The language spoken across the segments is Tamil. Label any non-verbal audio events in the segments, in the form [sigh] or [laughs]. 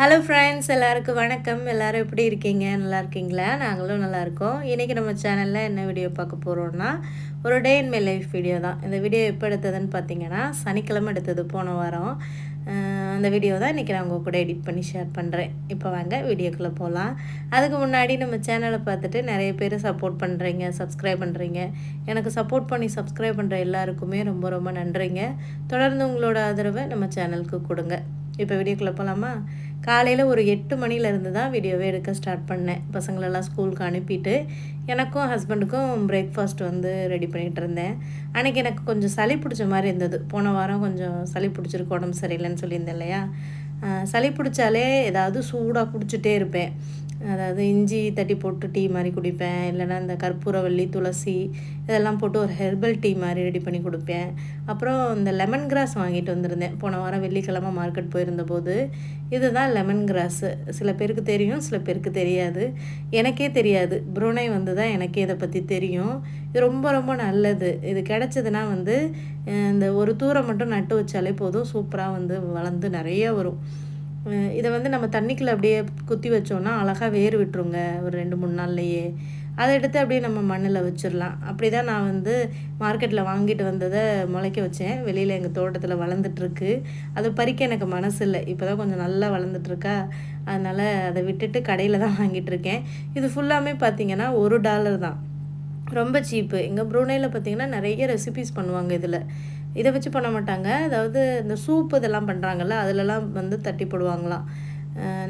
ஹலோ ஃப்ரெண்ட்ஸ் எல்லாருக்கும் வணக்கம். எல்லாரும் எப்படி இருக்கீங்க? நல்லா இருக்கீங்களா? நாங்களும் நல்லாயிருக்கோம் இன்றைக்கி நம்ம சேனலில் என்ன வீடியோ பார்க்க போகிறோம்னா ஒரு day in my life video தான். இந்த வீடியோ எப்போ எடுத்ததுன்னு பார்த்தீங்கன்னா சனிக்கிழமை எடுத்தது போன வாரம். அந்த வீடியோ தான் இன்றைக்கி நான் உங்கள் கூட எடிட் பண்ணி ஷேர் பண்ணுறேன் இப்போ வாங்க வீடியோக்குள்ளே போகலாம் அதுக்கு முன்னாடி நம்ம சேனலை பார்த்துட்டு நிறைய பேர் சப்போர்ட் பண்ணுறீங்க சப்ஸ்கிரைப் பண்ணுறீங்க எனக்கு சப்போர்ட் பண்ணி சப்ஸ்கிரைப் பண்ணுற எல்லாருக்குமே ரொம்ப ரொம்ப நன்றிங்க. தொடர்ந்து உங்களோட ஆதரவை நம்ம சேனலுக்கு கொடுங்க. இப்போ வீடியோக்குள்ளே போகலாமா காலையில் ஒரு எட்டு மணிலேருந்து தான் வீடியோவே எடுக்க ஸ்டார்ட் பண்ணேன். பசங்களெல்லாம் ஸ்கூலுக்கு அனுப்பிட்டு எனக்கும் ஹஸ்பண்டுக்கும் பிரேக்ஃபாஸ்ட் வந்து ரெடி பண்ணிகிட்டு இருந்தேன். அன்றைக்கி எனக்கு கொஞ்சம் சளி பிடிச்ச மாதிரி இருந்தது. போன வாரம் கொஞ்சம் சளி பிடிச்சிருக்கு உடம்பு சரியில்லைன்னு சொல்லியிருந்தேன் இல்லையா? சளி பிடிச்சாலே ஏதாவது சூடாக குடிச்சிட்டே இருப்பேன். அதாவது இஞ்சி தட்டி போட்டு டீ மாதிரி குடிப்பேன். இல்லைன்னா இந்த கற்பூரவல்லி துளசி இதெல்லாம் போட்டு ஒரு ஹெர்பல் டீ மாதிரி ரெடி பண்ணி கொடுப்பேன். அப்புறம் இந்த லெமன் கிராஸ் வாங்கிட்டு வந்திருந்தேன். போன வாரம் வெள்ளிக்கிழமை மார்க்கெட் போயிருந்த போது இதுதான் லெமன் கிராஸு. சில பேருக்கு தெரியும் சில பேருக்கு தெரியாது. எனக்கே தெரியாது. புரோனை வந்து தான் எனக்கே இதை பற்றி தெரியும். இது ரொம்ப ரொம்ப நல்லது. இது கிடச்சதுன்னா வந்து இந்த ஒரு தூரம் மட்டும் நட்டு வச்சாலே போதும். சூப்பராக வந்து வளர்ந்து நிறைய வரும். இதை வந்து நம்ம தண்ணிக்குள்ளே அப்படியே குத்தி வச்சோன்னா அழகாக வேர் விட்டுருங்க ஒரு ரெண்டு மூணு நாள்லையே. அதை எடுத்து அப்படியே நம்ம மண்ணில் வச்சிடலாம். அப்படி தான் நான் வந்து மார்க்கெட்டில் வாங்கிட்டு வந்ததை முளைக்க வச்சேன். வெளியில் எங்கள் தோட்டத்தில் வளர்ந்துட்டுருக்கு. அதை பறிக்க எனக்கு மனசு இல்லை. இப்போ தான் கொஞ்சம் நல்லா வளர்ந்துட்டுருக்கா. அதனால் அதை விட்டுட்டு கடையில் தான் வாங்கிட்டு இருக்கேன் இது ஃபுல்லாமே பார்த்தீங்கன்னா ஒரு டாலர் தான். ரொம்ப சீப்பு எங்கள் ப்ரூனேயில் பார்த்தீங்கன்னா நிறைய ரெசிபிஸ் பண்ணுவாங்க இதில். இதை வச்சு பண்ண மாட்டாங்க. அதாவது இந்த சூப் இதெல்லாம் பண்ணுறாங்கல்ல அதிலலாம் வந்து தட்டி போடுவாங்களாம்.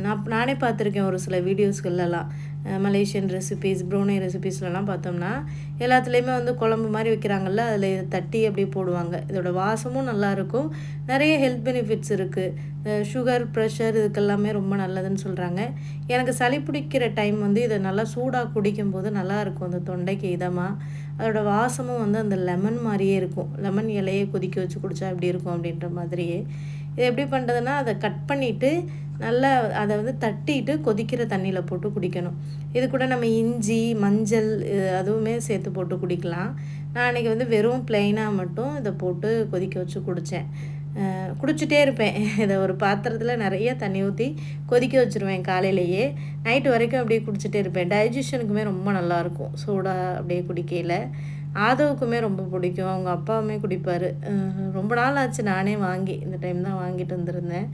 நான் நானே பார்த்துருக்கேன் ஒரு சில வீடியோஸ்கள்லாம் மலேசியன் ரெசிபீஸ் ப்ரூனே ரெசிபீஸ்லலாம் பார்த்தோம்னா எல்லாத்துலேயுமே வந்து குழம்பு மாதிரி வைக்கிறாங்கல்ல அதில் இதை தட்டி அப்படியே போடுவாங்க. இதோட வாசமும் நல்லாயிருக்கும் நிறைய ஹெல்த் பெனிஃபிட்ஸ் இருக்குது சுகர் ப்ரெஷர் இதுக்கெல்லாமே ரொம்ப நல்லதுன்னு சொல்கிறாங்க எனக்கு சளி பிடிக்கிற டைம் வந்து இதை நல்லா சூடாக குடிக்கும்போது நல்லாயிருக்கும் அந்த தொண்டைக்கு இதமாக அதோட வாசமும் வந்து அந்த லெமன் மாதிரியே இருக்கும். லெமன் இலையை கொதிக்க வச்சு குடித்தா எப்படி இருக்கும் அப்படின்ற மாதிரியே. இது எப்படி பண்ணுறதுன்னா அதை கட் பண்ணிவிட்டு நல்லா அதை வந்து தட்டிட்டு கொதிக்கிற தண்ணியில் போட்டு குடிக்கணும். இது கூட நம்ம இஞ்சி மஞ்சள் அதுவுமே சேர்த்து போட்டு குடிக்கலாம். நான் அன்றைக்கி வந்து வெறும் பிளெயினாக மட்டும் இதை போட்டு கொதிக்க வச்சு குடித்தேன் குடிச்சிட்டே இருப்பேன். இதை ஒரு பாத்திரத்தில் நிறைய தண்ணி ஊற்றி கொதிக்க வச்சுருவேன் காலையிலேயே. நைட்டு வரைக்கும் அப்படியே குடிச்சிட்டே இருப்பேன். டைஜஷனுக்குமே ரொம்ப நல்லாயிருக்கும் சூடாக அப்படியே குடிக்கையில். ஆதவுக்குமே ரொம்ப பிடிக்கும். அவங்க அப்பாவுமே குடிப்பார். ரொம்ப நாள் ஆச்சு நானே வாங்கி இந்த டைம் தான் வாங்கிட்டு வந்திருந்தேன்.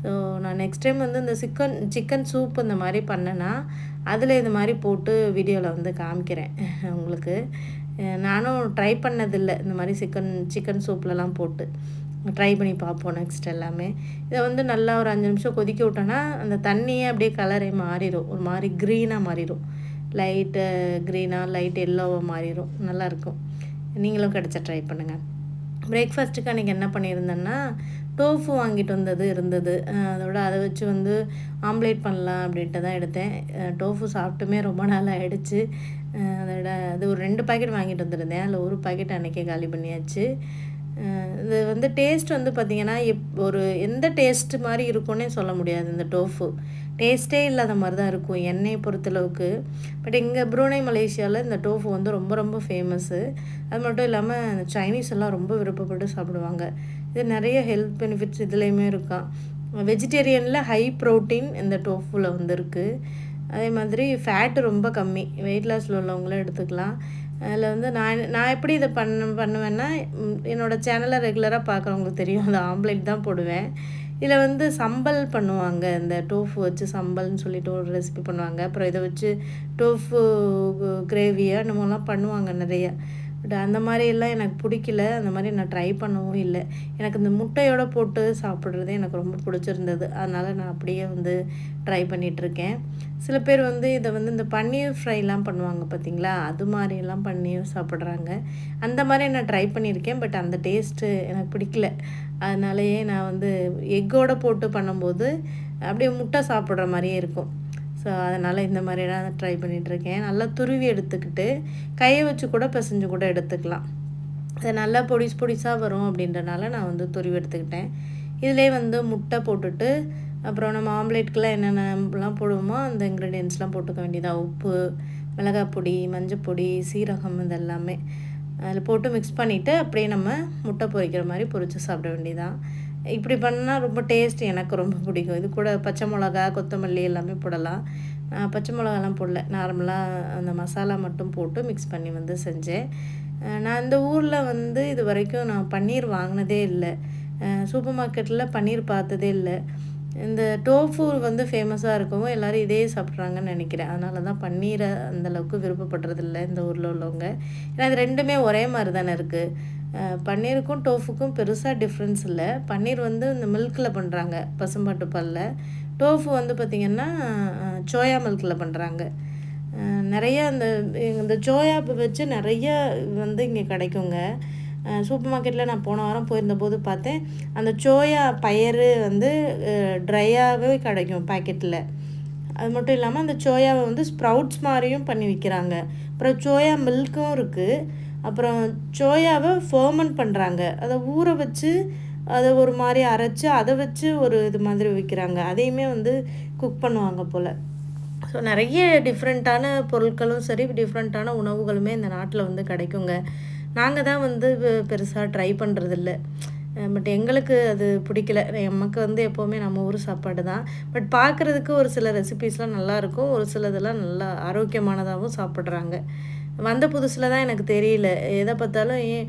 ஸோ நான் நெக்ஸ்ட் டைம் வந்து இந்த சிக்கன் சிக்கன் சூப் இந்த மாதிரி பண்ணேன்னா அதில் இது மாதிரி போட்டு வீடியோவில் வந்து காமிக்கிறேன். உங்களுக்கு. நானும் ட்ரை பண்ணதில்லை. இந்த மாதிரி சிக்கன் சிக்கன் சூப்லலாம் போட்டு. ட்ரை பண்ணி பார்ப்போம் நெக்ஸ்ட் எல்லாமே. இதை வந்து நல்லா ஒரு அஞ்சு நிமிஷம் கொதிக்க விட்டோன்னா அந்த தண்ணியே அப்படியே கலரே மாறிடும் ஒரு மாதிரி க்ரீனாக மாறிடும் லைட்டு க்ரீனாக லைட் எல்லோவாக மாறிடும் நல்லாயிருக்கும் நீங்களும் கிடச்சா ட்ரை பண்ணுங்கள் பிரேக்ஃபாஸ்ட்டுக்கு அன்றைக்கி என்ன பண்ணியிருந்தேன்னா டோஃபு வாங்கிட்டு வந்தது இருந்தது. அதோட அதை வச்சு வந்து ஆம்லேட் பண்ணலாம் அப்படின்ட்டு தான் எடுத்தேன். டோஃபு சாப்பிட்டுமே ரொம்ப நாள் ஆயிடுச்சு. அதோட அது ஒரு ரெண்டு பாக்கெட் வாங்கிட்டு வந்திருந்தேன். அதில் ஒரு பாக்கெட் அன்றைக்கே காலி பண்ணியாச்சு. இது வந்து டேஸ்ட் வந்து பார்த்திங்கன்னா எப் ஒரு எந்த டேஸ்ட் மாதிரி இருக்கும்னே சொல்ல முடியாது இந்த டோஃபு டேஸ்ட்டே இல்லாத மாதிரி தான் இருக்கும் எண்ணெயை பொறுத்தளவுக்கு. பட் இங்கே ப்ரூனை மலேசியாவில் இந்த டோஃபு வந்து ரொம்ப ரொம்ப ஃபேமஸ்ஸு அது மட்டும் இல்லாமல் சைனீஸ் எல்லாம் ரொம்ப விருப்பப்பட்டு சாப்பிடுவாங்க. இது நிறைய ஹெல்த் பெனிஃபிட்ஸ் இதுலேயுமே இருக்கான் வெஜிடேரியனில் ஹை ப்ரோட்டீன் இந்த டோஃபுவில் வந்துருக்கு. அதே மாதிரி ஃபேட்டு ரொம்ப கம்மி. வெயிட் லாஸில் உள்ளவங்களும் எடுத்துக்கலாம். அதில் வந்து நான் நான் எப்படி இதை பண்ண பண்ணுவேன்னா என்னோடய என்னோட சேனலை ரெகுலராக பார்க்குறவங்களுக்கு தெரியும். அந்த ஆம்லேட் தான் போடுவேன். இதில் வந்து சம்பல் பண்ணுவாங்க. இந்த டோஃபு வச்சு சம்பல்னு சொல்லிட்டு ஒரு ரெசிபி பண்ணுவாங்க. அப்புறம் இதை வச்சு டோஃபு கிரேவியாக நம்மலாம் பண்ணுவாங்க நிறைய. பட் அந்த மாதிரி எல்லாம் எனக்கு பிடிக்கல. அந்த மாதிரி நான் ட்ரை பண்ணவும் இல்லை. எனக்கு இந்த முட்டையோடு போட்டு சாப்பிட்றது எனக்கு ரொம்ப பிடிச்சிருந்தது. அதனால் நான் அப்படியே வந்து ட்ரை பண்ணிகிட்ருக்கேன் சில பேர் வந்து இதை வந்து இந்த பன்னீர் ஃப்ரைலாம் பண்ணுவாங்க பார்த்தீங்களா அது மாதிரியெல்லாம் பண்ணியும் சாப்பிட்றாங்க. அந்த மாதிரி நான் ட்ரை பண்ணியிருக்கேன். பட் அந்த டேஸ்ட்டு எனக்கு பிடிக்கல. அதனாலயே நான் வந்து எக்கோட போட்டு பண்ணும்போது அப்படியே முட்டை சாப்பிட்ற மாதிரியே இருக்கும். ஸோ அதனால் இந்த மாதிரிலாம் ட்ரை பண்ணிகிட்ருக்கேன் நல்லா துருவி எடுத்துக்கிட்டு கையை வச்சு கூட பிசைஞ்சு கூட எடுத்துக்கலாம். அது நல்லா பொடிஸ் பொடிசாக வரும் அப்படின்றனால நான் வந்து துருவி எடுத்துக்கிட்டேன். இதிலே வந்து முட்டை போட்டுட்டு அப்புறம் நம்ம ஆம்லேட்க்கெலாம் என்னென்னலாம் போடுவோமோ அந்த இன்க்ரீடியன்ஸ்லாம் போட்டுக்க வேண்டியதாக உப்பு மிளகாய் பொடி மஞ்சப்பொடி சீரகம் இதெல்லாமே. அதில் போட்டு மிக்ஸ் பண்ணிவிட்டு அப்படியே நம்ம முட்டை பொரிக்கிற மாதிரி பொரித்து சாப்பிட வேண்டியதான் இப்படி பண்ணால் ரொம்ப டேஸ்ட் எனக்கு ரொம்ப பிடிக்கும். இது கூட பச்சை மிளகா கொத்தமல்லி எல்லாமே போடலாம். நான் பச்சை மிளகாலாம் போடல. நார்மலாக அந்த மசாலா மட்டும் போட்டு மிக்ஸ் பண்ணி வந்து செஞ்சேன். நான் இந்த ஊரில் வந்து இது வரைக்கும் நான் பன்னீர் வாங்கினதே இல்லை. சூப்பர் மார்க்கெட்டில் பன்னீர் பார்த்ததே இல்லை. இந்த டோஃபு வந்து ஃபேமஸாக இருக்கவும் எல்லோரும் இதே சாப்பிட்றாங்கன்னு நினைக்கிறேன். அதனால தான் பன்னீரை அந்தளவுக்கு விருப்பப்படுறதில்ல இந்த ஊரில் உள்ளவங்க. ஏன்னா இது ரெண்டுமே ஒரே மாதிரி தானே இருக்குது பன்னீருக்கும் டோஃபுக்கும் பெருசாக டிஃப்ரென்ஸ் இல்லை. பன்னீர் வந்து இந்த மில்கில் பண்ணுறாங்க பசும்பாட்டு பாலில். டோஃபு வந்து பார்த்திங்கன்னா சோயா மில்கில் பண்ணுறாங்க நிறைய அந்த இந்த சோயா வச்சு நிறைய வந்து இங்கே கிடைக்குங்க. சூப்பர் மார்க்கெட்டில் நான் போன வாரம் போயிருந்தபோது பார்த்தேன். அந்த சோயா பயறு வந்து ட்ரையாகவே கிடைக்கும் பேக்கெட்டில் அது மட்டும் இல்லாமல் அந்த சோயாவை வந்து ஸ்ப்ரவுட்ஸ் மாதிரியும் பண்ணி விற்கிறாங்க அப்புறம் சோயா மில்க்கும் இருக்குது அப்புறம் சோயாவை ஃபர்மன் பண்ணுறாங்க அதை ஊற வச்சு அதை ஒரு மாதிரி அரைச்சி அதை வச்சு ஒரு இது மாதிரி விற்கிறாங்க அதையுமே வந்து குக் பண்ணுவாங்க போல். ஸோ நிறைய டிஃப்ரெண்ட்டான பொருட்களும் சரி டிஃப்ரெண்ட்டான உணவுகளுமே இந்த நாட்டில் வந்து கிடைக்குங்க. நாங்கள் தான் வந்து பெருசாக ட்ரை பண்ணுறதில்ல பட் எங்களுக்கு அது பிடிக்கல. நமக்கு வந்து எப்போவுமே நம்ம ஊர் சாப்பாடு தான். பட் பார்க்குறதுக்கு ஒரு சில ரெசிபீஸ்லாம் நல்லாயிருக்கும் ஒரு சிலதெல்லாம் நல்லா ஆரோக்கியமானதாகவும் சாப்பிட்றாங்க. வந்த புதுசில் தான் எனக்கு தெரியல. எதை பார்த்தாலும் ஏன்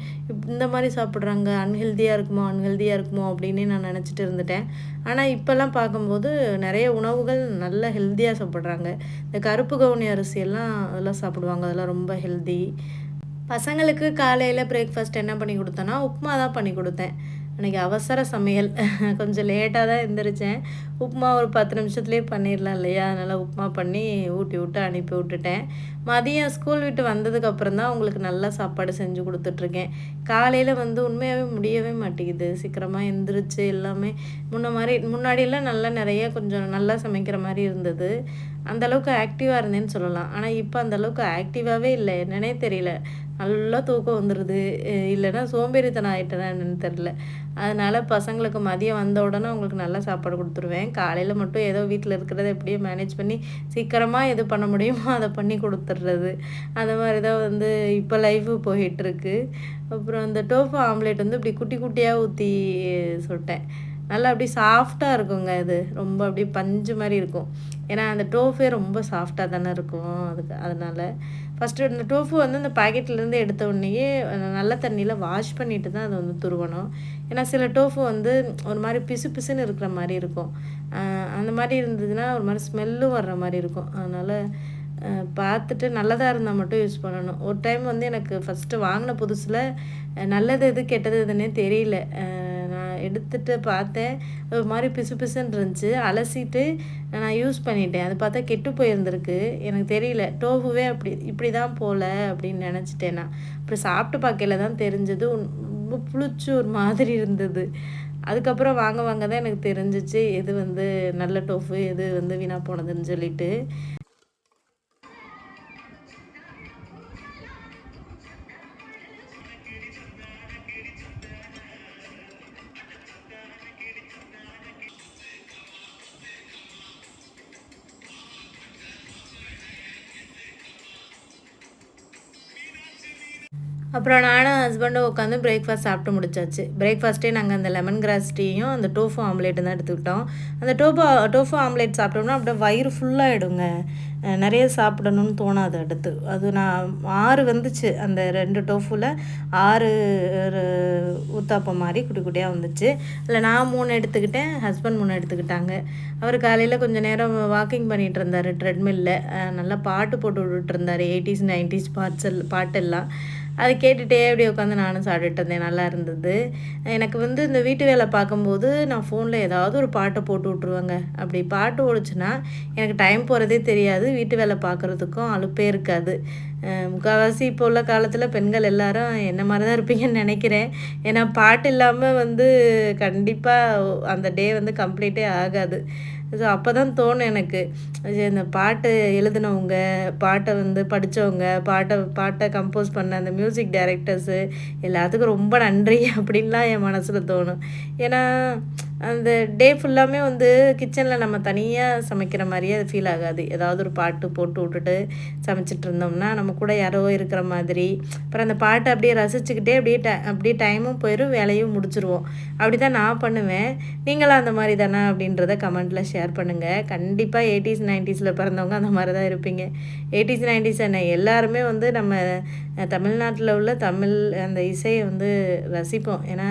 இந்த மாதிரி சாப்பிட்றாங்க. அன்ஹெல்த்தியாக இருக்குமோ அன்ஹெல்த்தியாக இருக்குமோ? அப்படின்னு நான் நினச்சிட்டு இருந்துட்டேன். ஆனால் இப்போல்லாம் பார்க்கும்போது நிறைய உணவுகள் நல்ல ஹெல்த்தியாக சாப்பிட்றாங்க. இந்த கருப்பு கவுனி அரிசியெல்லாம் அதெல்லாம் சாப்பிடுவாங்க. அதெல்லாம் ரொம்ப ஹெல்த்தி பசங்களுக்கு காலையில் பிரேக்ஃபாஸ்ட் என்ன பண்ணி கொடுத்தேன்னா உப்புமா தான் பண்ணி கொடுத்தேன். அன்றைக்கி அவசர சமையல். [laughs] கொஞ்சம் லேட்டாக தான் எழுந்திரிச்சேன் உப்புமா ஒரு பத்து நிமிஷத்துலேயே பண்ணிடலாம் இல்லையா? அதனால் உப்புமா பண்ணி ஊட்டி விட்டு அனுப்பி விட்டுட்டேன். மதியம் ஸ்கூல் விட்டு வந்ததுக்கப்புறம் தான் உங்களுக்கு நல்லா சாப்பாடு செஞ்சு கொடுத்துட்ருக்கேன். காலையில் வந்து உண்மையாகவே முடியவே மாட்டேங்குது. சீக்கிரமாக எந்திரிச்சு எல்லாமே முன்ன மாதிரி முன்னாடியெல்லாம் நல்லா நிறைய கொஞ்சம் நல்லா சமைக்கிற மாதிரி இருந்தது. அந்தளவுக்கு ஆக்டிவாக இருந்தேன்னு சொல்லலாம். ஆனால் இப்போ அந்தளவுக்கு ஆக்டிவாகவே இல்லை. என்னன்னே தெரியல. நல்லா தூக்கம் வந்துடுது இல்லைன்னா சோம்பேறித்தனம் ஆகிட்டேனா என்னென்னு தெரில அதனால் பசங்களுக்கு மதியம் வந்த உடனே அவங்களுக்கு நல்லா சாப்பாடு கொடுத்துருவேன். காலையில் மட்டும் ஏதோ வீட்டில் இருக்கிறத எப்படியோ மேனேஜ் பண்ணி சீக்கிரமாக எது பண்ண முடியுமோ அதை பண்ணி கொடுத்துட்றது அந்த மாதிரி தான் வந்து இப்போ லைஃபு போயிட்டுருக்கு அப்புறம் அந்த டோஃபு ஆம்லேட் வந்து இப்படி குட்டி குட்டியாக ஊற்றி சுட்டேன். நல்லா அப்படி சாஃப்டாக இருக்குங்க இது. ரொம்ப அப்படியே பஞ்சு மாதிரி இருக்கும். ஏன்னா அந்த டோஃபே ரொம்ப சாஃப்டாக தானே இருக்கும். அதுக்கு அதனால். ஃபஸ்ட்டு இந்த டோஃபு வந்து அந்த பாக்கெட்லேருந்து எடுத்த உடனேயே நல்ல தண்ணியில் வாஷ் பண்ணிட்டு தான் அதை வந்து துருவணும். ஏன்னா சில டோஃபு வந்து ஒரு மாதிரி பிசு பிசுன்னு இருக்கிற மாதிரி இருக்கும். அந்த மாதிரி இருந்ததுன்னா ஒரு மாதிரி ஸ்மெல்லும் வர்ற மாதிரி இருக்கும். அதனால் பார்த்துட்டு நல்லதாக இருந்தால் மட்டும் யூஸ் பண்ணணும். ஒரு டைம் வந்து எனக்கு ஃபஸ்ட்டு வாங்கின புதுசில் நல்லது எது கெட்டது எதுன்னே தெரியல. எடுத்துகிட்டு பார்த்தேன். ஒரு மாதிரி பிசு பிசுன்னு இருந்துச்சு. அலசிட்டு நான் யூஸ் பண்ணிட்டேன். அது பார்த்தா கெட்டு போயிருந்திருக்கு. எனக்கு தெரியல. டோஃபுவே அப்படி இப்படி தான் போகல அப்படின்னு நினச்சிட்டேன் நான். அப்புறம் சாப்பிட்டு பார்க்கல தான் தெரிஞ்சது. ரொம்ப புளிச்சு ஒரு மாதிரி இருந்தது. அதுக்கப்புறம் வாங்க வாங்க தான் எனக்கு தெரிஞ்சிச்சு. எது வந்து நல்ல டோஃபு எது வந்து வீணாக போனதுன்னு சொல்லிட்டு. அப்புறம் நானும் ஹஸ்பண்டும் உட்காந்து பிரேக்ஃபாஸ்ட் சாப்பிட்டு முடிச்சாச்சு. பிரேக்ஃபாஸ்ட்டே நாங்கள் அந்த லெமன் கிராஸ் டீயும் அந்த டோஃபோ ஆம்லேட்டும் தான் எடுத்துக்கிட்டோம் அந்த டோஃபோ டோஃபோ ஆம்லேட் சாப்பிட்டோம்னா அப்படியே வயிறு ஃபுல்லாகிடுங்க நிறைய சாப்பிடணும்னு தோணாது அடுத்து. அது நான் ஆறு வந்துச்சு அந்த ரெண்டு டோஃபில் ஆறு ஊத்தாப்பம் மாதிரி குட்டி குட்டியாக வந்துச்சு. அதில் நான் மூணு எடுத்துக்கிட்டேன் ஹஸ்பண்ட் மூணு எடுத்துக்கிட்டாங்க. அவர் காலையில் கொஞ்சம் நேரம் வாக்கிங் பண்ணிகிட்டு இருந்தார் ட்ரெட்மில்லில் நல்லா பாட்டு போட்டு விட்டுட்டு இருந்தார் எயிட்டிஸ் நைன்டிஸ் பாட்ஸ் பாட்டெல்லாம். அதை கேட்டுகிட்டே அப்படி உட்காந்து நானும் சாப்பிட்டுட்டு இருந்தேன். நல்லா இருந்தது. எனக்கு வந்து இந்த வீட்டு வேலை பார்க்கும்போது நான் ஃபோனில் ஏதாவது ஒரு பாட்டை போட்டு விட்ருவேங்க அப்படி பாட்டு ஓடிச்சுன்னா எனக்கு டைம் போகிறதே தெரியாது. வீட்டு வேலை பார்க்குறதுக்கும் அலுப்பே இருக்காது. முக்கால்வாசி இப்போ உள்ள காலத்தில் பெண்கள் எல்லாரும் என்ன மாதிரி தான் இருப்பீங்கன்னு நினைக்கிறேன். ஏன்னா பாட்டு இல்லாமல் வந்து கண்டிப்பாக அந்த டே வந்து கம்ப்ளீட்டே ஆகாது. ஸோ அப்போ தான் தோணும் எனக்கு. இந்த பாட்டு எழுதினவங்க பாட்டை வந்து படித்தவங்க பாட்டை பாட்டை கம்போஸ் பண்ண அந்த மியூசிக் டைரக்டர்ஸு எல்லாத்துக்கும் ரொம்ப நன்றி அப்படின்லாம் என் மனசில் தோணும். ஏன்னா அந்த டே ஃபுல்லாமே வந்து கிச்சனில் நம்ம தனியாக சமைக்கிற மாதிரியே அது ஃபீல் ஆகாது. ஏதாவது ஒரு பாட்டு போட்டு விட்டுட்டு சமைச்சிட்டு இருந்தோம்னா நம்ம கூட யாரோ இருக்கிற மாதிரி. அப்புறம் அந்த பாட்டை அப்படியே ரசிச்சுக்கிட்டே அப்படியே ட அப்படியே டைமும் போயிடும் வேலையும் முடிச்சிருவோம். அப்படி தான் நான் பண்ணுவேன். நீங்களும் அந்த மாதிரி தானே அப்படின்றத கமெண்ட்டில் ஷேர் பண்ணுங்கள் கண்டிப்பாக எயிட்டிஸ் நைன்ட்டீஸில் பிறந்தவங்க அந்த மாதிரி தான் இருப்பீங்க. எயிட்டிஸ் நைன்ட்டீஸ் என்ன எல்லாருமே வந்து நம்ம தமிழ்நாட்டில் உள்ள தமிழ் அந்த இசையை வந்து ரசிப்போம். ஏன்னா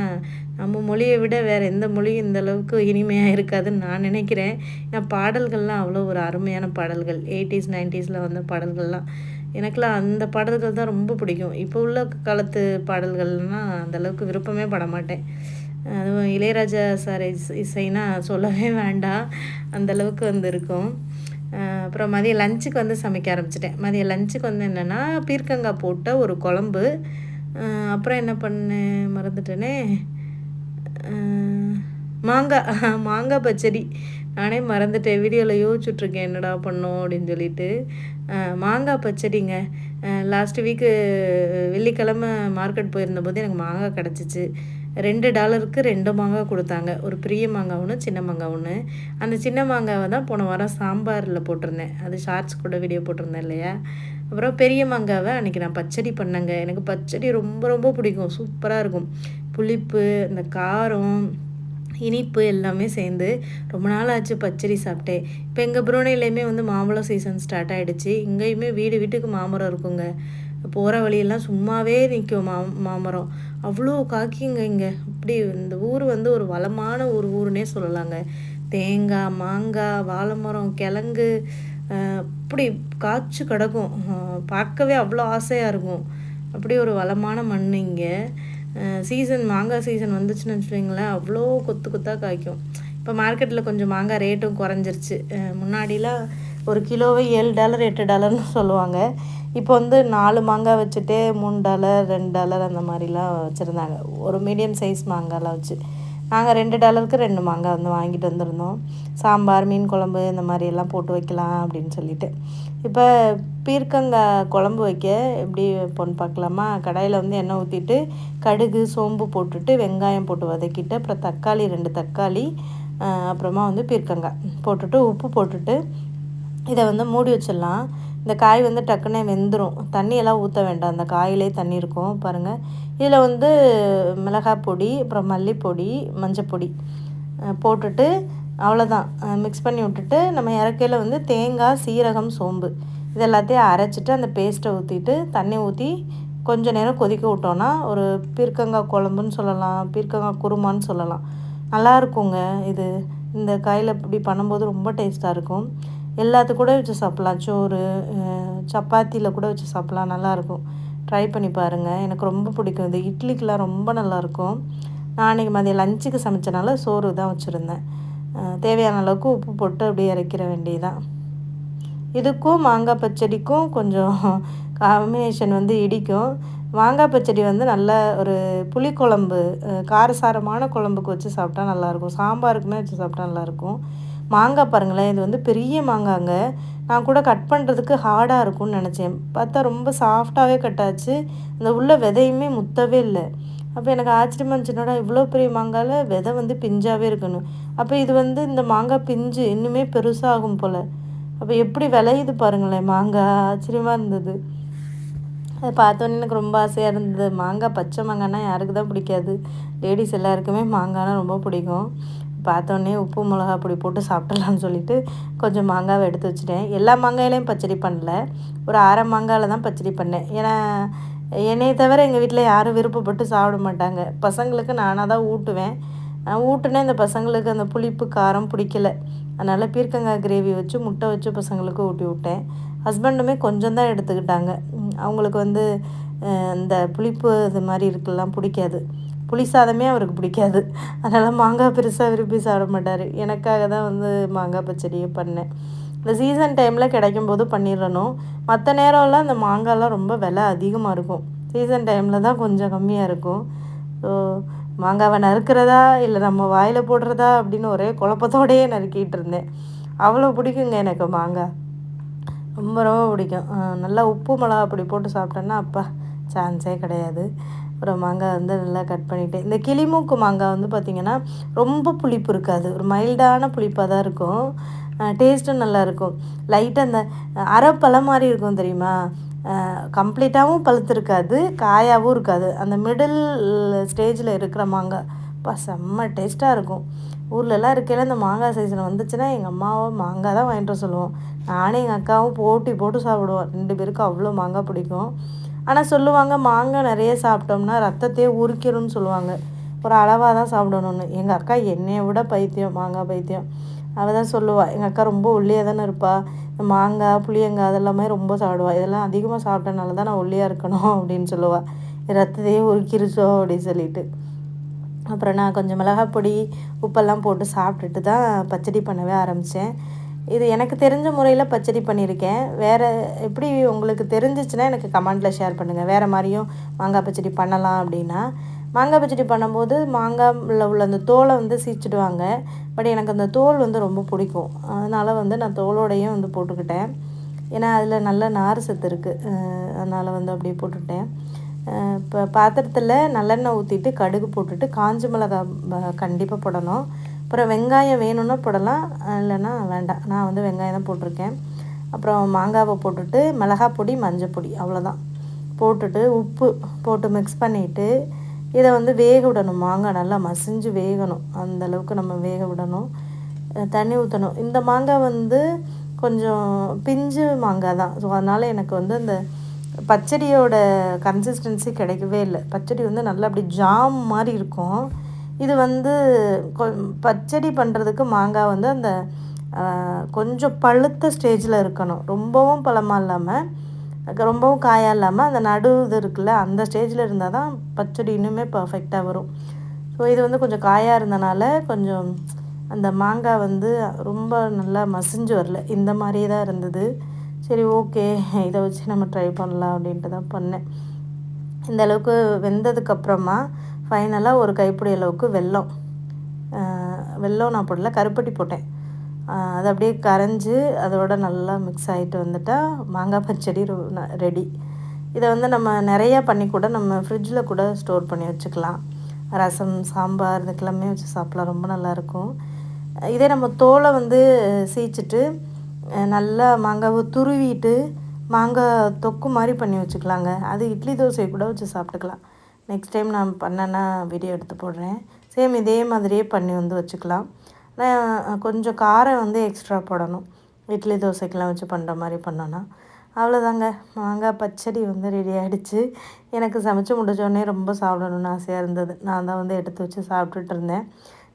நம்ம மொழியை விட வேறு எந்த மொழியும் இந்த அளவுக்கு இனிமையாக இருக்காதுன்னு நான் நினைக்கிறேன். ஏன்னா பாடல்கள்லாம் அவ்வளோ ஒரு அருமையான பாடல்கள். எயிட்டிஸ் நைன்ட்டீஸில் வந்த பாடல்கள்லாம். எனக்குலாம் அந்த பாடல்கள் தான் ரொம்ப பிடிக்கும். இப்போ உள்ள காலத்து பாடல்கள்னால் அந்தளவுக்கு விருப்பமே பட மாட்டேன். அதுவும் இளையராஜா சார் இஸ் இசைனா சொல்லவே வேண்டாம். அந்தளவுக்கு வந்து இருக்கும். அப்புறம் மதியம் லஞ்சுக்கு வந்து சமைக்க ஆரம்பிச்சிட்டேன். மதியம் லஞ்சுக்கு வந்து என்னென்னா பீர்க்கங்காய் போட்ட ஒரு குழம்பு. அப்புறம் என்ன பண்ணேன்? மறந்துட்டேனே. மாங்காய் மாங்காய் பச்சடி. நானே மறந்துட்டேன். வீடியோவில் யோசிச்சுட்ருக்கேன் என்னடா பண்ணோம் அப்படின்னு சொல்லிட்டு. மாங்காய் பச்சடிங்க. லாஸ்ட் வீக்கு வெள்ளிக்கிழமை மார்க்கெட் போயிருந்தபோது எனக்கு மாங்காய் கிடச்சிச்சு. ரெண்டு டாலருக்கு ரெண்டு மாங்காய் கொடுத்தாங்க. ஒரு பெரிய மாங்காய் ஒன்று சின்ன மாங்காய் ஒன்று அந்த சின்ன மாங்காவை தான் போன வாரம் சாம்பாரில் போட்டிருந்தேன். அது ஷார்ட்ஸ் கூட வீடியோ போட்டிருந்தேன் இல்லையா? அப்புறம் பெரிய மாங்காவை அன்றைக்கி நான் பச்சடி பண்ணேங்க. எனக்கு பச்சடி ரொம்ப ரொம்ப பிடிக்கும். சூப்பராக இருக்கும். புளிப்பு இந்த காரம் இனிப்பு எல்லாமே சேர்ந்து ரொம்ப நாள் ஆச்சு பச்சடி சாப்பிட்டேன். இப்போ எங்கள் புரோனையிலையுமே வந்து மாம்பழம் சீசன் ஸ்டார்ட் ஆகிடுச்சு இங்கேயுமே வீடு வீட்டுக்கு மாமரம் இருக்குங்க. போகிற வழியெல்லாம் சும்மாவே நிற்கும் மா மாமரம். அவ்வளோ காக்கிங்க இங்கே. அப்படி இந்த ஊர் வந்து ஒரு வளமான ஒரு ஊருன்னே சொல்லலாங்க. தேங்காய் மாங்காய் வாழை மரம் கிழங்கு அப்படி காய்ச்சி கிடக்கும். பார்க்கவே அவ்வளோ ஆசையாக இருக்கும். அப்படி ஒரு வளமான மண் இங்கே. சீசன் மாங்காய் சீசன் வந்துச்சுன்னு வச்சுக்கோங்களேன் அவ்வளோ கொத்து கொத்தாக காய்க்கும். இப்போ மார்க்கெட்டில் கொஞ்சம் மாங்காய் ரேட்டும் குறைஞ்சிருச்சு. முன்னாடிலாம் ஒரு கிலோவே ஏழு டாலர் எட்டு டாலர்னு சொல்லுவாங்க. இப்போ வந்து நாலு மாங்காய் வச்சுட்டே மூணு டாலர் ரெண்டு டாலர் அந்த மாதிரிலாம் வச்சுருந்தாங்க. ஒரு மீடியம் சைஸ் மாங்காய்லாம் வச்சு. நாங்கள் ரெண்டு டாலருக்கு ரெண்டு மாங்காய் வந்து வாங்கிட்டு வந்திருந்தோம். சாம்பார் மீன் குழம்பு இந்த மாதிரி எல்லாம் போட்டு வைக்கலாம் அப்படின்னு சொல்லிட்டு. இப்போ பீர்க்கங்காய் குழம்பு வைக்க எப்படி பொண்ணு பார்க்கலாமா? கடாயில் வந்து எண்ணெய் ஊற்றிட்டு கடுகு சோம்பு போட்டுட்டு வெங்காயம் போட்டு வதக்கிட்டு அப்புறம் தக்காளி ரெண்டு தக்காளி அப்புறமா வந்து பீர்க்கங்காய். போட்டுட்டு உப்பு போட்டுட்டு இதை வந்து மூடி வச்சிடலாம். இந்த காய் வந்து டக்குன்னே வெந்துடும் தண்ணியெல்லாம் ஊற்ற வேண்டாம். அந்த காயிலே தண்ணி இருக்கும். பாருங்கள் இதில் வந்து மிளகாய் பொடி அப்புறம் மல்லிப்பொடி மஞ்சப்பொடி போட்டுட்டு அவ்வளோதான். மிக்ஸ் பண்ணி விட்டுட்டு நம்ம இறக்கையில் வந்து தேங்காய் சீரகம் சோம்பு இது எல்லாத்தையும் அரைச்சிட்டு அந்த பேஸ்ட்டை ஊற்றிட்டு தண்ணி ஊற்றி கொஞ்சம் நேரம் கொதிக்க விட்டோன்னா ஒரு பீர்க்கங்காய் குழம்புன்னு சொல்லலாம் பீர்க்கங்காய் குருமான்னு சொல்லலாம். நல்லா இருக்குங்க இது. இந்த காயில் இப்படி பண்ணும்போது ரொம்ப டேஸ்ட்டாக இருக்கும். எல்லாத்து கூட வச்சு சாப்பிட்லாம். சோறு சப்பாத்தியில் கூட வச்சு சாப்பிட்லாம். நல்லாயிருக்கும். ட்ரை பண்ணி பாருங்கள் எனக்கு ரொம்ப பிடிக்கும் இந்த இட்லிக்கெலாம் ரொம்ப நல்லாயிருக்கும். நான் அன்றைக்கி மதியம் லஞ்சுக்கு சமைச்சனால சோறு தான் வச்சுருந்தேன். தேவையான அளவுக்கு உப்பு போட்டு அப்படியே இறக்கிற வேண்டியதான் இதுக்கும் மாங்காய் பச்சடிக்கும் கொஞ்சம் [laughs] காம்பினேஷன் வந்து இடிக்கும். மாங்காய் பச்சடி வந்து நல்ல ஒரு புளிக்குழம்பு காரசாரமான குழம்புக்கு வச்சு சாப்பிட்டா நல்லாயிருக்கும். சாம்பாருக்குமே வச்சு சாப்பிட்டா நல்லாயிருக்கும். மாங்காய் பாருங்களேன் இது வந்து பெரிய மாங்காங்க. நான் கூட கட் பண்ணுறதுக்கு ஹார்டாக இருக்கும்னு நினச்சேன். பார்த்தா ரொம்ப சாஃப்டாகவே கட்டாச்சு அந்த உள்ள விதையுமே முத்தவே இல்லை. அப்போ எனக்கு ஆச்சரியமாக இருந்துச்சுனாடா இவ்வளோ பெரிய மாங்காயில் விதை வந்து பிஞ்சாகவே இருக்கணும். அப்போ இது வந்து இந்த மாங்காய் பிஞ்சு இன்னுமே பெருசாகும் போல். அப்போ எப்படி விளையுது பாருங்களேன் மாங்காய். ஆச்சரியமாக இருந்தது. அதை பார்த்தோன்னே எனக்கு ரொம்ப ஆசையாக இருந்தது. மாங்காய் பச்சை மாங்காய்னா யாருக்கு தான் பிடிக்காது. லேடிஸ் எல்லாருக்குமே மாங்காய்னா ரொம்ப பிடிக்கும். பார்த்தோன்னே உப்பு மிளகா பொடி போட்டு சாப்பிடலான்னு சொல்லிட்டு கொஞ்சம் மாங்காவை எடுத்து வச்சுட்டேன். எல்லா மாங்காயிலையும் பச்சடி பண்ணல. ஒரு அரை மாங்காயில் தான் பச்சடி பண்ணேன். ஏன்னா என்னையை தவிர எங்கள் வீட்டில் யாரும் விருப்பப்பட்டு சாப்பிட மாட்டாங்க. பசங்களுக்கு நானாக தான் ஊட்டுவேன். ஊட்டுனே இந்த பசங்களுக்கு அந்த புளிப்பு காரம் பிடிக்கல. அதனால் பீர்க்கங்காய் கிரேவி வச்சு முட்டை வச்சு பசங்களுக்கு ஊட்டி விட்டேன். ஹஸ்பண்டுமே கொஞ்சம் தான் எடுத்துக்கிட்டாங்க. அவங்களுக்கு வந்து இந்த புளிப்பு இது மாதிரி இருக்கலாம் பிடிக்காது. புளி சாதமே அவருக்கு பிடிக்காது. அதனால் மாங்காய் பெருசாக விரும்பி சாப்பிட மாட்டார். எனக்காக தான் வந்து மாங்காய் பச்சடியே பண்ணேன். இந்த சீசன் டைமில் கிடைக்கும் போது பண்ணிடணும். மற்ற நேரம்லாம் இந்த மாங்காய்லாம் ரொம்ப விலை அதிகமாக இருக்கும். சீசன் டைமில் தான் கொஞ்சம் கம்மியாக இருக்கும். ஸோ மாங்காவை நறுக்கிறதா இல்லை நம்ம வாயில் போடுறதா அப்படின்னு ஒரே குழப்பத்தோடையே நறுக்கிட்டு இருந்தேன். அவ்வளோ பிடிக்குங்க எனக்கு மாங்காய். ரொம்ப ரொம்ப பிடிக்கும். நல்லா உப்பு மிளகா அப்படி போட்டு சாப்பிட்டேன்னா அப்பா சான்ஸே கிடையாது. அப்புறம் மாங்காய் வந்து நல்லா கட் பண்ணிவிட்டு இந்த கிளிமூக்கு மாங்காய் வந்து பார்த்திங்கன்னா ரொம்ப புளிப்பு இருக்காது. ஒரு மைல்டான புளிப்பாக தான் இருக்கும். டேஸ்ட்டும் நல்லாயிருக்கும் லைட்டாக அந்த அரை பழம் மாதிரி இருக்கும் தெரியுமா? கம்ப்ளீட்டாகவும் பழுத்துருக்காது காயாகவும் இருக்காது. அந்த மிடில் ஸ்டேஜில் இருக்கிற மாங்காய் அப்பா செம்ம டேஸ்ட்டாக இருக்கும். ஊர்லெலாம் இருக்கையில் இந்த மாங்காய் சீசன் வந்துச்சுன்னா எங்கள் அம்மாவை மாங்காய் தான் வாங்கிட்டு சொல்லுவோம். நானும் எங்கள் அக்காவும் போட்டி போட்டு சாப்பிடுவோம். ரெண்டு பேருக்கும் அவ்வளோ மாங்காய் பிடிக்கும். ஆனால் சொல்லுவாங்க மாங்காய் நிறைய சாப்பிட்டோம்னா ரத்தத்தையே உரிக்கணும்னு சொல்லுவாங்க. ஒரு அளவாக தான் சாப்பிடணும்னு. எங்கள் அக்கா என்னையை விட பைத்தியம் மாங்காய் பைத்தியம். அவள் தான் சொல்லுவாள் எங்கள் அக்கா ரொம்ப ஒல்லியாக தானே இருப்பாள் மாங்காய் புளியங்காய் அதெல்லாமே ரொம்ப சாப்பிடுவாள் இதெல்லாம் அதிகமாக சாப்பிட்டனால தான் நான் ஒல்லியாக இருக்கணும். அப்படின்னு சொல்லுவாள் ரத்தத்தையே உருக்கிருச்சோ? அப்படின்னு சொல்லிட்டு. அப்புறம் நான் கொஞ்சம் மிளகாய் பொடி உப்பெல்லாம் போட்டு சாப்பிட்டுட்டு தான் பச்சடி பண்ணவே ஆரம்பித்தேன். இது எனக்கு தெரிஞ்ச முறையில் பச்சடி பண்ணியிருக்கேன். வேறு எப்படி உங்களுக்கு தெரிஞ்சிச்சுன்னா எனக்கு கமெண்ட்டில் ஷேர் பண்ணுங்கள் வேறு மாதிரியும் மாங்காய் பச்சடி பண்ணலாம் அப்படின்னா. மாங்காய் பச்சடி பண்ணும்போது மாங்காயில் உள்ள அந்த தோலை வந்து சீச்சிடுவாங்க. பட் எனக்கு அந்த தோல் வந்து ரொம்ப பிடிக்கும். அதனால் வந்து நான் தோலோடையும் வந்து போட்டுக்கிட்டேன். ஏன்னா அதில் நல்ல நார் சத்து இருக்குது அதனால் வந்து அப்படியே போட்டுக்கிட்டேன். இப்போ பாத்திரத்தில் நல்லெண்ணெய் ஊற்றிட்டு கடுகு போட்டுட்டு காஞ்ச மிளகா கண்டிப்பாக போடணும். அப்புறம் வெங்காயம் வேணும்னா போடலாம். இல்லைன்னா வேண்டாம். நான் வந்து வெங்காயம் தான் போட்டிருக்கேன். அப்புறம் மாங்காவை போட்டுட்டு மிளகா பொடி மஞ்சள் பொடி அவ்வளோதான் போட்டுட்டு உப்பு போட்டு மிக்ஸ் பண்ணிவிட்டு இதை வந்து வேக விடணும். மாங்காய் நல்லா மசிஞ்சு வேகணும். அந்த அளவுக்கு நம்ம வேக விடணும். தண்ணி ஊற்றணும் இந்த மாங்காய் வந்து கொஞ்சம் பிஞ்சு மாங்காய் தான். ஸோ அதனால் எனக்கு வந்து அந்த பச்சடியோட கன்சிஸ்டன்சி கிடைக்கவே இல்லை. பச்சடி வந்து நல்லா அப்படி ஜாம் மாதிரி இருக்கும். இது வந்து பச்சடி பண்ணுறதுக்கு மாங்காய் வந்து அந்த கொஞ்சம் பழுத்த ஸ்டேஜில் இருக்கணும். ரொம்பவும் பழமாக இல்லாமல் ரொம்பவும் காயாக இல்லாமல் அந்த நடு இது இருக்குல்ல அந்த ஸ்டேஜில் இருந்தால் தான் பச்சடி இன்னுமே பர்ஃபெக்டாக வரும். ஸோ இது வந்து கொஞ்சம் காயாக இருந்தனால கொஞ்சம் அந்த மாங்காய் வந்து ரொம்ப நல்லா மசிஞ்சு வரல. இந்த மாதிரியே தான் இருந்தது. சரி ஓகே இதை வச்சு நம்ம ட்ரை பண்ணலாம் அப்படின்ட்டு தான் பண்ணேன். இந்த அளவுக்கு வெந்ததுக்கப்புறமா ஃபைனலாக ஒரு கைப்பிடி அளவுக்கு வெல்லம். வெல்லம் நான் போடல கருப்பட்டி போட்டேன். அது அப்படியே கரைஞ்சி அதோட நல்லா மிக்ஸ் ஆகிட்டு வந்துட்டால் மாங்காய் பச்சடி ரெடி இதை வந்து நம்ம நிறையா பண்ணி கூட நம்ம ஃப்ரிட்ஜில் கூட ஸ்டோர் பண்ணி வச்சுக்கலாம். ரசம் சாம்பார் இதுக்கெல்லாமே வச்சு சாப்பிட்லாம் ரொம்ப நல்லாயிருக்கும் இதே நம்ம தோலை வந்து சீச்சிட்டு நல்லா மாங்காவை துருவிட்டு மாங்காய் தொக்கு மாதிரி பண்ணி வச்சுக்கலாங்க. அது இட்லி தோசை கூட வச்சு சாப்பிட்டுக்கலாம். நெக்ஸ்ட் டைம் நான் பண்ணேன்னா வீடியோ எடுத்து போடுறேன். சேம் இதே மாதிரியே பண்ணி வந்து வச்சுக்கலாம். கொஞ்சம் காரம் வந்து எக்ஸ்ட்ரா போடணும். இட்லி தோசைக்கெலாம் வச்சு பண்ணுற மாதிரி பண்ணோன்னா. அவ்வளோதாங்க. மாங்காய் பச்சடி வந்து ரெடி ஆகிடுச்சு எனக்கு சமைச்சு முடிச்சோடனே ரொம்ப சாப்பிடணுன்னு ஆசையாக இருந்தது. நான் தான் வந்து எடுத்து வச்சு சாப்பிட்டுட்டு இருந்தேன்.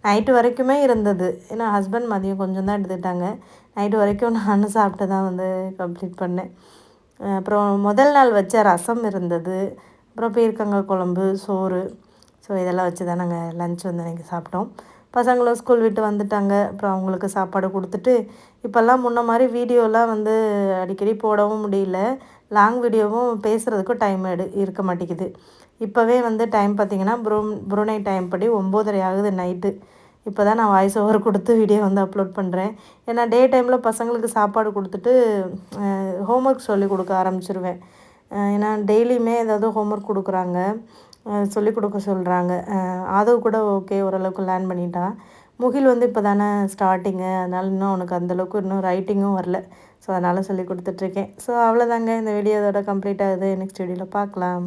நைட்டு வரைக்குமே இருந்தது. ஏன்னா ஹஸ்பண்ட் மதியம் கொஞ்சம் தான் எடுத்துக்கிட்டாங்க. நைட்டு வரைக்கும் நானும் சாப்பிட்டு தான் வந்து கம்ப்ளீட் பண்ணேன். அப்புறம் முதல் நாள் வச்ச ரசம் இருந்தது. அப்புறம் பீர்க்கங்காய் குழம்பு சோறு. ஸோ இதெல்லாம் வச்சு தான் நாங்கள் லன்ச் வந்து அன்றைக்கி சாப்பிட்டோம். பசங்களும் ஸ்கூல் விட்டு வந்துட்டாங்க. அப்புறம் அவங்களுக்கு சாப்பாடு கொடுத்துட்டு இப்போல்லாம் முன்ன மாதிரி வீடியோலாம் வந்து அடிக்கடி போடவும் முடியல. லாங் வீடியோவும் பேசுகிறதுக்கும் டைம் எடு இருக்க மாட்டேங்குது. இப்போவே வந்து டைம் பார்த்திங்கன்னா ப்ரூ ப்ரூனை டைம் படி ஒம்போதரை ஆகுது நைட்டு இப்போ தான் நான் வாய்ஸ் ஓவர் கொடுத்து வீடியோ வந்து அப்லோட் பண்ணுறேன் ஏன்னா டே டைமில் பசங்களுக்கு சாப்பாடு கொடுத்துட்டு ஹோம்ஒர்க் சொல்லி கொடுக்க ஆரம்பிச்சிருவேன். ஏன்னா டெய்லியுமே ஏதாவது ஹோம்ஒர்க் கொடுக்குறாங்க. சொல்லிக் கொடுக்க சொல்கிறாங்க ஆதவ் கூட ஓகே ஓரளவுக்கு லேர்ன் பண்ணிட்டான் முகில் வந்து இப்போ தானே ஸ்டார்டிங்கு அதனால் இன்னும் அவனுக்கு அந்தளவுக்கு இன்னும் ரைட்டிங்கும் வரல. ஸோ அதனால் சொல்லி கொடுத்துட்ருக்கேன் ஸோ அவ்வளோதாங்க இந்த வீடியோ அதோட கம்ப்ளீட் ஆகுது. நெக்ஸ்ட் வீடியோவில் பார்க்கலாம்